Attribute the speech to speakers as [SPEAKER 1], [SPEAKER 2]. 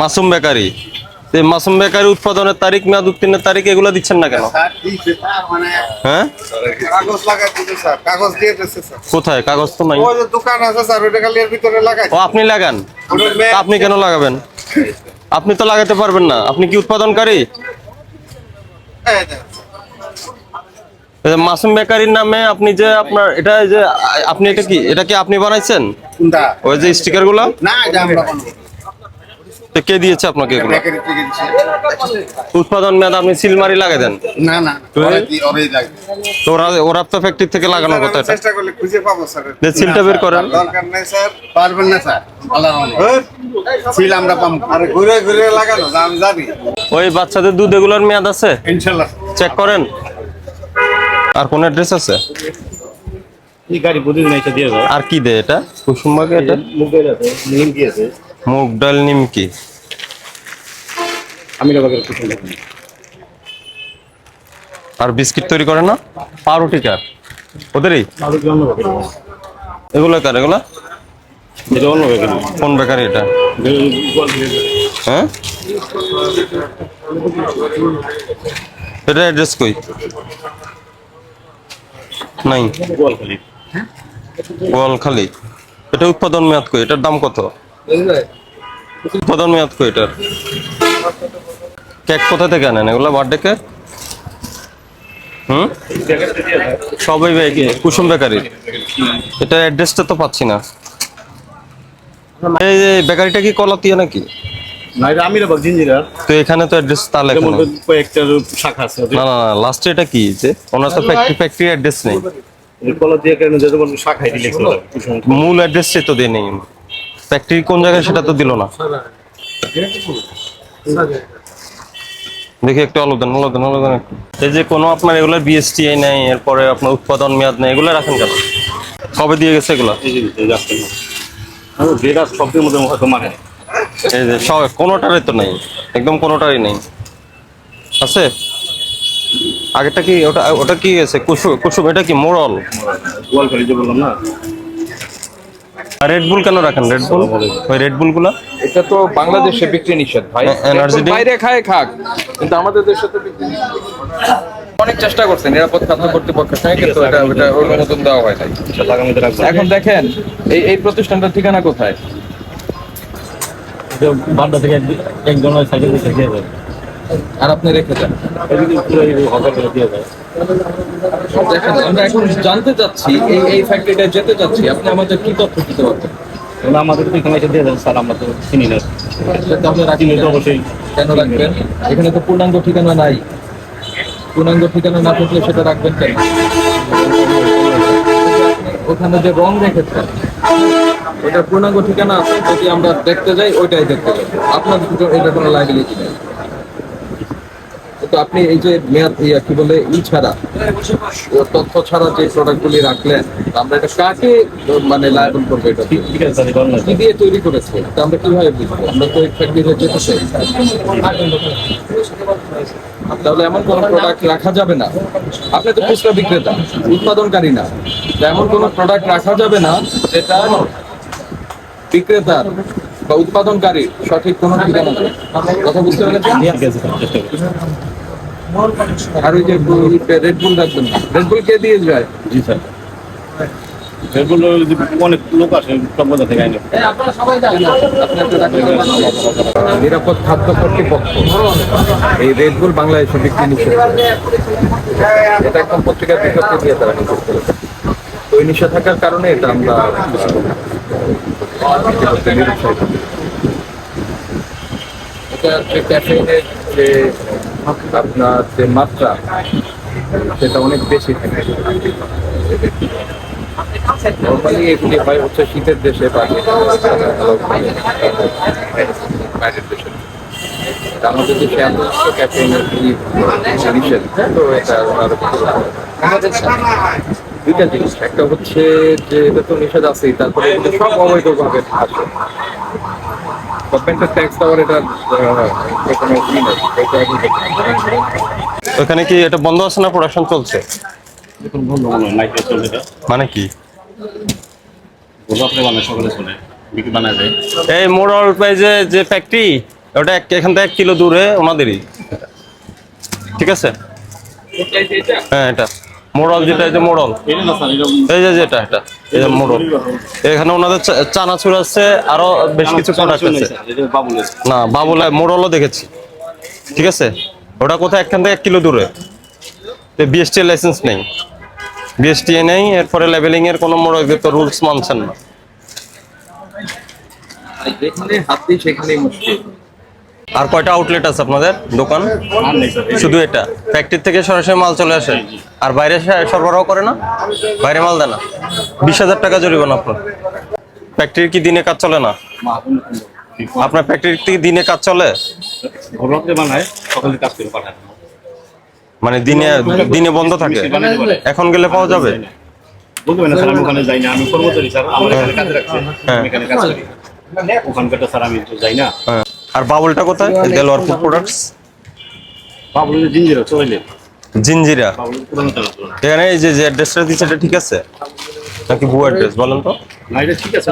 [SPEAKER 1] Masum bakery. এই Masum bakery উৎপাদনের তারিখ মেয়াদ উত্তীর্ণের তারিখ এগুলো দিচ্ছেন না কেন?
[SPEAKER 2] মানে
[SPEAKER 1] হ্যাঁ? কোথায়? কাগজ তো নাই। ও আপনি লাগান? আপনি কেন লাগাবেন? আপনি তো লাগাতে পারবেন না। আপনি কি উৎপাদনকারী? মাসুম বেকারির নামে আপনি যে আপনার এটা যে আপনি এটা কি এটা কি আপনি বানাইছেন? ওই যে স্টিকারগুলো
[SPEAKER 2] না এটা আমরা বানাবো।
[SPEAKER 1] তো কে দিয়েছে আপনাকে এগুলো। উৎপাদন মেয়াদ আপনি সিলমারি লাগাই দেন?
[SPEAKER 2] না না ওরাই দি-
[SPEAKER 1] তো ওরা ওরা তো ফ্যাক্টরি থেকে লাগানোর কথা এটা।
[SPEAKER 2] চেষ্টা করলে খুঁজে পাবো স্যার।
[SPEAKER 1] যে সিলটা বের করেন।
[SPEAKER 2] দরকার নেই স্যার। পারবেন না স্যার। সিল আমরা পাবো। আরে ঘুরে ঘুরে লাগানো আমি জানি।
[SPEAKER 1] ওই বাচ্চাদের দুধ এগুলোর মেয়াদ আছে?
[SPEAKER 2] ইনশাল্লাহ।
[SPEAKER 1] চেক করেন। আর কোন অ্যাড্রেস আছে? আর কি দেয় এটা? কুসুমবাগে এটা?
[SPEAKER 3] মুম্বাই আছে। নিমকি আছে
[SPEAKER 1] মুগ ডাল নিমকি।
[SPEAKER 3] আমি বাগের কুসুম দেখুন।
[SPEAKER 1] আর বিস্কিট তৈরি করে না? পাউরুটি কার ওদেরই? এগুলো কার এগুলো?
[SPEAKER 3] এটা অন্য বাগের
[SPEAKER 1] কোন বেকারি এটা? হ্যাঁ? এটা অ্যাড্রেস কই? নাই।
[SPEAKER 3] গোয়ালখালি।
[SPEAKER 1] গোয়ালখালি। এটা উৎপাদন মেয়াদ কই? এটার দাম কত? উৎপাদন মেয়াদ কই এটার? কেক কোথা থেকে আনেন? এগুলো বার্থডে কেক হুম? সবাই কুসুম বেকারি। এটা অ্যাড্রেসটা তো পাচ্ছি না। এই বেকারিটা কি কলাতিয়া নাকি? তো এখানে তো অ্যাড্রেস তা লেখা
[SPEAKER 3] যেমন
[SPEAKER 1] নেই।
[SPEAKER 3] কয়েকটা শাখা আছে
[SPEAKER 1] না না না লাস্টে এটা কি? যে ওনার তো ফ্যাক্টরি ফ্যাক্টরি অ্যাড্রেস নেই। মূল অ্যাড্রেসটাই তো দিয়ে নেই ফ্যাক্টরি কোন জায়গায় সেটা তো দিল না। দেখি একটু আলো দেন আলো দেন আলো দেন একটু। এই যে কোনো আপনার এগুলোর বিএসটিআই নেই এরপরে আপনার উৎপাদন মেয়াদ নেই এগুলো রাখেন কেন? কবে দিয়ে গেছে এগুলো?
[SPEAKER 3] এই যে দিতে যাচ্ছে আমি যেটা সবটির মধ্যে হয়তো মানে
[SPEAKER 1] এই যে সব কোনোটারই তো নেই একদম কোনোটারই নেই। আছে? আগেরটা কি ওটা ওটা কি আছে? কুসুম কুসুম এটা কি মোরল
[SPEAKER 3] গোয়ালখালি যে বললাম না?
[SPEAKER 1] রেড বুল কেন রাখেন? রেড বুল ওই রেড বুলগুলা?
[SPEAKER 4] এটা তো বাংলাদেশে বিক্রি নিষেধ ভাই।
[SPEAKER 1] এ- energy
[SPEAKER 4] এখন
[SPEAKER 1] drink?
[SPEAKER 4] বাইরে খায় খাক। কিন্তু আমাদের দেশে তো বিক্রি অনেক চেষ্টা করছে নিরাপদ খাদ্য কর্তৃপক্ষের সঙ্গে কিন্তু এটা এটা অনুমোদন দেওয়া হয় নাই। এখন দেখেন এই এই প্রতিষ্ঠানটার ঠিকানা কোথায়?
[SPEAKER 3] বাড্ডা থেকে একজন সাইকেল যায়
[SPEAKER 4] আর আপনি রেখে
[SPEAKER 3] যায়
[SPEAKER 4] দেখেন আমরা এখন জানতে চাচ্ছি এই এই ফ্যাক্টরিটা যেতে চাচ্ছি আপনি আমাদের কি তথ্য দিতে পারবেন?
[SPEAKER 3] আমাদের তো এখানে এসে দিয়ে দেন স্যার আমরা তো চিনি না।
[SPEAKER 4] তাহলে রাখি
[SPEAKER 3] অবশ্যই।
[SPEAKER 4] কেন রাখবেন? এখানে তো পূর্ণাঙ্গ ঠিকানা নাই। পূর্ণাঙ্গ ঠিকানা না থাকলে সেটা রাখবেন কেন? ওখানে যে রং রেখেছেন ওটার পূর্ণাঙ্গ ঠিকানা আছে যদি আমরা দেখতে যাই ওইটাই দেখতে যাই। আপনার এটা কোনো লাইবিলিটি নেই কিন্তু আপনি এই যে মেয়াদ ইয়া কি বলে ই ছাড়া তথ্য ছাড়া যে প্রোডাক্টগুলি রাখলেন আমরা এটা কাকে মানে লাইবল করব এটা কি দিয়ে তৈরি করেছে? তা আমরা কীভাবে বুঝব? আমরা তো এই ফ্যাক্টরিতে যেতে চাই তাহলে এমন কোন প্রোডাক্ট রাখা যাবে না। আপনি তো খুচরা বিক্রেতা উৎপাদনকারী না। এমন কোন প্রোডাক্ট রাখা যাবে না যেটা বিক্রেতার বা উৎপাদনকারীর সঠিক কোনো ঠিকানা কথা বুঝতে পেরেছেন? আর ওই যে রেড বুল রাখবেন না? রেড বুল কে দিয়ে যায়?
[SPEAKER 3] জি স্যার। এগুলো যদি অনেক লোক আসে সব কোথা থেকে আইনে।
[SPEAKER 4] নিরাপদ খাদ্য কর্তৃপক্ষ এই রেড বুল বাংলাদেশে বিক্রি নিষেধ এটা একদম পত্রিকার বিজ্ঞপ্তি দিয়ে তারা নিষেধ করেছে তো এই নিষেধাজ্ঞার কারণে এটা আমরা নিরুৎসাহিত। এটা ক্যাফেইনের যে আপনার যে মাত্রা সেটা অনেক বেশি থাকে। এগুলি হয় হচ্ছে শীতের দেশে বা আমাদের দেশে আরও দুইটা জিনিস, একটা হচ্ছে যে এটা তো নিষেধ আছেই, তারপরে সব অবৈধভাবে আসে। গভর্নমেন্টের ট্যাক্স দেওয়ার এটা।
[SPEAKER 1] ওখানে কি এটা বন্ধ আছে না প্রোডাকশন চলছে?
[SPEAKER 3] দেখুন বন্ধু মনে
[SPEAKER 1] কি?
[SPEAKER 3] বলব আপনি সকালে চলে বিক্রি বানায় যায়
[SPEAKER 1] এই মোড়ল পেজে যে ফ্যাক্টরি ওটা এখান থেকে এক কিলো দূরে ওনাদেরই। ঠিক আছে?
[SPEAKER 4] এটা
[SPEAKER 1] হ্যাঁ এটা। মোড়ল যেটা এই যে মোড়ল এই যে যেটা এটা। এখানে ওনাদের চানাচুর আছে আরও বেশ কিছু প্রোডাক্ট আছে। না বাবুলা মোড়লও দেখেছি। ঠিক আছে? ওটা কোথায়? এখান থেকে এক কিলো দূরে। বিএসটি লাইসেন্স নেই। বিএসটি নেই এরপরে লেভেলিং এর কোনো মোড়ল তো রুলস মানছেন না।
[SPEAKER 4] যেখানে হাত সেখানেই মুশকিল।
[SPEAKER 1] আর কয়টা আউটলেট আছে আপনাদের দোকান? শুধু এটা? ফ্যাক্টরি থেকে সরাসরি মাল চলে আসে? আর বাইরে সরবরাহ করে না? বাইরে মাল দেয় না? বিশ হাজার টাকা জরিমানা আপনার। ফ্যাক্টরির কি দিনে কাজ চলে না? আপনার ফ্যাক্টরির কি দিনে কাজ চলে? মানে দিনে দিনে বন্ধ থাকে? এখন গেলে পাওয়া যাবে?
[SPEAKER 3] বলতে স্যার আমি ওখানে যাই না আমি কর্মচারী স্যার আমার এখানে কাজ রাখছে।
[SPEAKER 1] হ্যাঁ।
[SPEAKER 3] আমি এখানে কাজ করি। ওখানকারটা স্যার আমি তো যাই না।
[SPEAKER 1] হ্যাঁ। আর বাবুলটা কোথায়? দেলোয়ার ফুড প্রোডাক্টস
[SPEAKER 3] বাবল জিঞ্জিরা চলে
[SPEAKER 1] জিঞ্জিরা? এখানে এই যে যে অ্যাড্রেসটা দিচ্ছে এটা ঠিক আছে? নাকি ভুয়া অ্যাড্রেস বলেন তো।
[SPEAKER 3] না এটা ঠিক আছে